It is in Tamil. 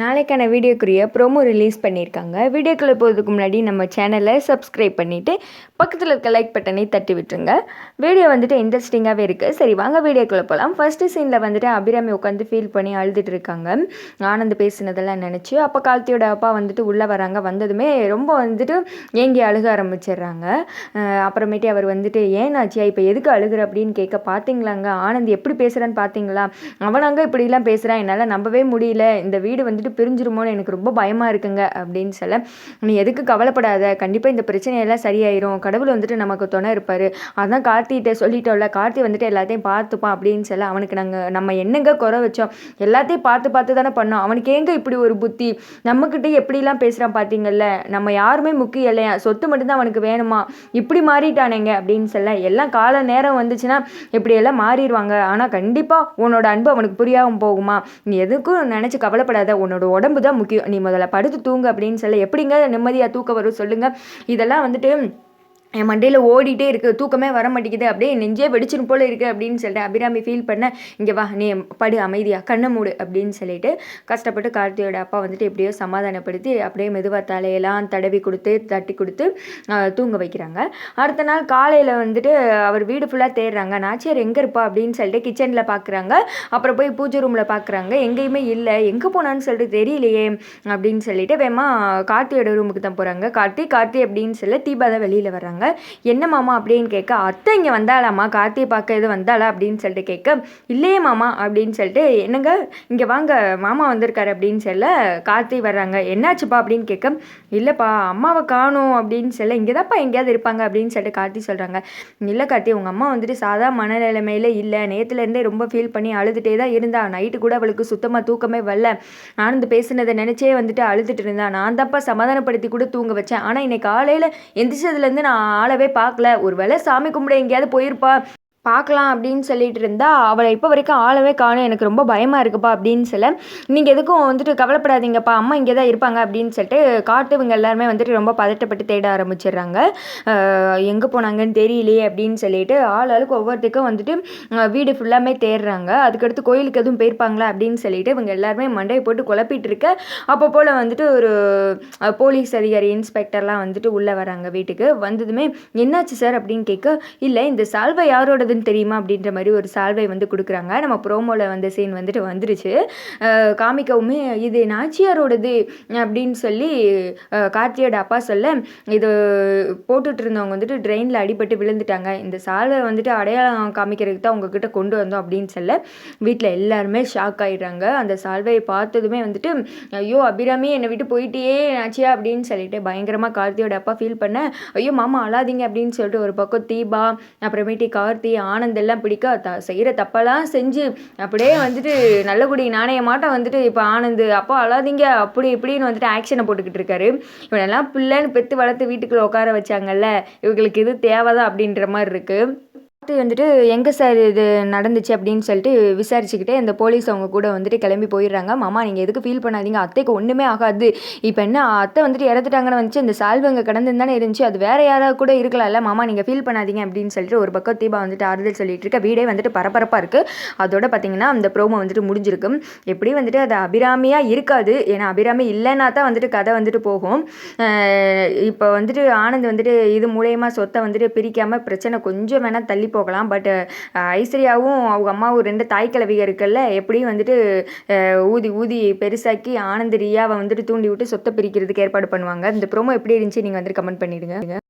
நாளைக்கான வீடியோக்குரிய ப்ரோமோ ரிலீஸ் பண்ணியிருக்காங்க. வீடியோக்குள்ளே போகிறதுக்கு முன்னாடி நம்ம சேனலை சப்ஸ்கிரைப் பண்ணிவிட்டு பக்கத்தில் இருக்க லைக் பட்டனை தட்டி விட்டுருங்க. வீடியோ வந்துட்டு இன்ட்ரெஸ்டிங்காகவே இருக்குது சரி வாங்க வீடியோக்குள்ளே போகலாம் ஃபஸ்ட்டு சீனில் வந்துட்டு அபிராமி உட்காந்து ஃபீல் பண்ணி அழுதுட்டு இருக்காங்க. ஆனந்த் பேசினதெல்லாம் நினச்சி அப்போ கார்த்தியோட அப்பா வந்துட்டு உள்ளே வராங்க. வந்ததுமே ரொம்ப வந்துட்டு ஏங்கி அழுக ஆரம்பிச்சிடுறாங்க. அப்புறமேட்டு அவர் வந்துட்டு ஏனாச்சியா இப்போ எதுக்கு அழுகுற? அப்படின்னு கேட்க பார்த்தீங்களாங்க ஆனந்த் எப்படி பேசுகிறான்னு பார்த்தீங்களா அவனாங்க இப்படிலாம் பேசுகிறான் என்னால் நம்பவே முடியல. இந்த வீடு வந்துட்டு பிரிஞ்சிருமோன்னு எனக்கு ரொம்ப பயமாக இருக்குங்க அப்படின்னு சொல்ல நீ எதுக்கு கவலைப்படாத கண்டிப்பாக இந்த பிரச்சனையெல்லாம் சரியாயிரும். கடவுள் வந்துட்டு நமக்கு துணை இருப்பார். அதான் கார்த்திகிட்ட சொல்லிட்டோம்ல கார்த்தி வந்துட்டு எல்லாத்தையும் பார்த்துப்பான் அப்படின்னு சொல்ல அவனுக்கு நாங்கள் நம்ம என்னங்க குறை வச்சோம்? எல்லாத்தையும் பார்த்து பார்த்து தானே பண்ணோம். அவனுக்கு ஏங்க இப்படி ஒரு புத்தி? நம்மக்கிட்ட எப்படிலாம் பேசுகிறான் பார்த்தீங்கல்ல நம்ம யாருமே முக்கியம் இல்லையா? சொத்து மட்டும்தான் அவனுக்கு வேணுமா? இப்படி மாறிட்டானேங்க அப்படின்னு சொல்ல எல்லாம் கால நேரம் வந்துச்சுன்னா இப்படியெல்லாம் மாறிடுவாங்க. ஆனால் கண்டிப்பாக உன்னோட அன்பு அவனுக்கு புரியாமல் போகுமா? நீ எதுக்கும் நினச்சி கவலைப்படாத. உன்னோட உடம்பு தான் முக்கியம். நீ முதல்ல படுத்து தூங்கு அப்படின்னு சொல்ல எப்படிங்க நிம்மதியாக தூக்கம் வரும் சொல்லுங்கள் இதெல்லாம் வந்துட்டு என் மண்டையில் ஓடிட்டே இருக்குது தூக்கமே வர மாட்டேங்குது. அப்படியே நெஞ்சே வெடிச்சிரும் போல் இருக்குது அப்படின்னு சொல்லிட்டு அபிராமி ஃபீல் பண்ண இங்கே வா நீ படு அமைதியாக கண்ணை மூடு அப்படின்னு சொல்லிட்டு கஷ்டப்பட்டு கார்த்தியோட அப்பா வந்துட்டு எப்படியோ சமாதானப்படுத்தி அப்படியே மெதுவாக தலையெல்லாம் தடவி கொடுத்து தட்டி கொடுத்து தூங்க வைக்கிறாங்க. அடுத்த நாள் காலையில் வந்துட்டு அவர் வீடு ஃபுல்லாக தேடுறாங்க. நாச்சியார் எங்கே இருப்பா? அப்படின்னு சொல்லிட்டு கிச்சனில் பார்க்குறாங்க அப்புறம் போய் பூஜை ரூமில் பார்க்குறாங்க எங்கேயுமே இல்லை. எங்கே போனான்னு சொல்லிட்டு தெரியலையே அப்படின்னு சொல்லிட்டு வேமா கார்த்தியோட ரூமுக்கு தான் போகிறாங்க கார்த்தி கார்த்தி அப்படின்னு சொல்ல தீபா தான் வெளியில் வர்றாங்க. என்ன மாமா? அப்படின்னு கேட்க அத்தை இங்கே வந்தாளாமா கார்த்தியை பார்க்க இது வந்தாளா? அப்படின்னு சொல்லிட்டு கேட்க இல்லையே மாமா. அப்படின்னு சொல்லிட்டு என்னங்க? இங்கே வாங்க. மாமா வந்திருக்காரு. அப்படின்னு சொல்ல கார்த்தி வர்றாங்க. என்னாச்சுப்பா? அப்படின்னு கேட்க இல்லைப்பா அம்மாவை காணும். அப்படின்னு சொல்ல இங்கே தான்ப்பா எங்கேயாவது இருப்பாங்க. அப்படின்னு சொல்லிட்டு கார்த்தி சொல்கிறாங்க இல்லை கார்த்தி உங்கள் அம்மா வந்துட்டு சாதா மனநிலைமையில இல்லை. நேற்றுலேருந்தே ரொம்ப ஃபீல் பண்ணி அழுதுகிட்டே தான் இருந்தா. நைட்டு கூட அவளுக்கு சுத்தமாக தூக்கமே வரல. ஆனந்த் பேசினதை நினச்சே வந்துட்டு அழுதுட்டு இருந்தா. நான் தான்ப்பா சமாதானப்படுத்தி கூட தூங்க வச்சேன். ஆனால் இன்னைக்கு காலையில் எந்திரிச்சதுலேருந்து நான் ஆளவே பார்க்கல. ஒரு வேளை சாமி கும்பிட எங்கேயாவது போயிருப்பா. பார்க்கலாம் அப்படின்னு சொல்லிட்டு இருந்தா அவளை இப்போ வரைக்கும் ஆளவே காணும். எனக்கு ரொம்ப பயமாக இருக்குப்பா அப்படின்னு சொல்ல நீங்கள் எதுக்கும் வந்துட்டு கவலைப்படாதீங்கப்பா அம்மா இங்கே தான் இருப்பாங்க அப்படின்னு சொல்லிட்டு காட்டுவங்க எல்லாருமே வந்துட்டு ரொம்ப பதட்டப்பட்டு தேட ஆரம்பிச்சிடுறாங்க. எங்கே போனாங்கன்னு தெரியலையே அப்படின்னு சொல்லிட்டு ஆள் ஆளுக்கு ஒவ்வொருத்துக்கும் வந்துட்டு வீடு ஃபுல்லாமே தேடுறாங்க. அதுக்கடுத்து கோயிலுக்கு எதுவும் போயிருப்பாங்களா அப்படின்னு சொல்லிட்டு இவங்க எல்லாருமே மண்டையை போட்டு குழப்பிட்டு இருக்க அப்போ போல் வந்துட்டு ஒரு போலீஸ் அதிகாரி இன்ஸ்பெக்டர்லாம் வந்துட்டு உள்ளே வராங்க வீட்டுக்கு. வந்ததுமே என்னாச்சு சார்? அப்படின்னு கேட்க இல்லை இந்த சால்வை யாரோடது? யாரோடதுன்னு தெரியுமா அப்படின்ற மாதிரி ஒரு சால்வை வந்து கொடுக்குறாங்க. நம்ம ப்ரோமோவில் வந்த சீன் வந்துட்டு வந்துருச்சு. காமிக்கவுமே இது நாச்சியாரோடது அப்படின்னு சொல்லி கார்த்தியோட அப்பா சொல்ல இது போட்டுட்டு இருந்தவங்க வந்துட்டு ட்ரெயினில் அடிபட்டு விழுந்துட்டாங்க. இந்த சால்வை வந்துட்டு அடையாளம் காமிக்கிறதுக்கு தான் உங்ககிட்ட கொண்டு வந்தோம் அப்படின்னு சொல்ல வீட்டில் எல்லாருமே ஷாக் ஆயிடுறாங்க. அந்த சால்வையை பார்த்ததுமே வந்துட்டு ஐயோ அபிராமி என்னை விட்டு போயிட்டே நாச்சியா அப்படின்னு சொல்லிட்டு பயங்கரமாக கார்த்தியோட அப்பா ஃபீல் பண்ண ஐயோ மாமா அழாதீங்க அப்படின்னு சொல்லிட்டு ஒரு பக்கம் தீபா அப்புறமேட்டு கார்த்தி ஆனந்த் எல்லாம் பிடிக்க த செய்கிற தப்பெல்லாம் செஞ்சு அப்படியே வந்துட்டு நல்லகுடி நாணயமாட்டம் வந்துட்டு இப்போ ஆனந்து அப்பா அழாதீங்க. அப்படி இப்படின்னு வந்துட்டு ஆக்ஷனை போட்டுக்கிட்டு இருக்காரு. இவனெல்லாம் பிள்ளைன்னு பெற்று வளர்த்து வீட்டுக்குள்ளே உட்கார வச்சாங்கல்ல இவங்களுக்கு இது தேவைதான் அப்படின்ற மாதிரி இருக்குது பார்த்து வந்துட்டு எங்கே சார் இது நடந்துச்சு? அப்படின்னு சொல்லிட்டு விசாரிச்சுக்கிட்டே அந்த போலீஸ் அவங்க கூட வந்துட்டு கிளம்பி போயிடுறாங்க. மாமா நீங்கள் எதுக்கு ஃபீல் பண்ணாதீங்க? அத்தைக்கு ஒன்றுமே ஆகாது. இப்போ என்ன அத்தை வந்துட்டு இறந்துட்டாங்கன்னு வந்துச்சு. இந்த சால்வு அங்கே கடந்து தானே இருந்துச்சு. அது வேற யாராவது கூட இருக்கலாம்ல. மாமா நீங்கள் ஃபீல் பண்ணாதீங்க. அப்படின்னு சொல்லிட்டு ஒரு பக்கம் தீபா வந்துட்டு ஆறுதல் சொல்லிட்டு இருக்க வீடே வந்துட்டு பரபரப்பாக இருக்குது அதோட பார்த்தீங்கன்னா அந்த ப்ரோமோ வந்துட்டு முடிஞ்சிருக்கு. எப்படி வந்துட்டு அது அபிராமியாக இருக்காது. ஏன்னா அபிராமி இல்லைன்னா தான் வந்துட்டு கதை வந்துட்டு போகும். இப்போ வந்துட்டு ஆனந்த் வந்துட்டு இது மூலயமா சொத்தை வந்துட்டு பிரிக்காமல் பிரச்சனை கொஞ்சம் வேணால் தள்ளி போகலாம். பட் ஐஸ்வர்யாவும் அவங்க அம்மாவும் ரெண்டு தாய் கிழவிக இருக்குல்ல எப்படியும் வந்துட்டு ஊதி ஊதி பெருசாக்கி ஆனந்த ரியாவை வந்துட்டு தூண்டி விட்டு சொத்தை பிரிக்கிறதுக்கு ஏற்பாடு பண்ணுவாங்க. இந்த ப்ரோமோ எப்படி இருந்துச்சு? நீங்கள் வந்துட்டு கமெண்ட் பண்ணிடுங்க.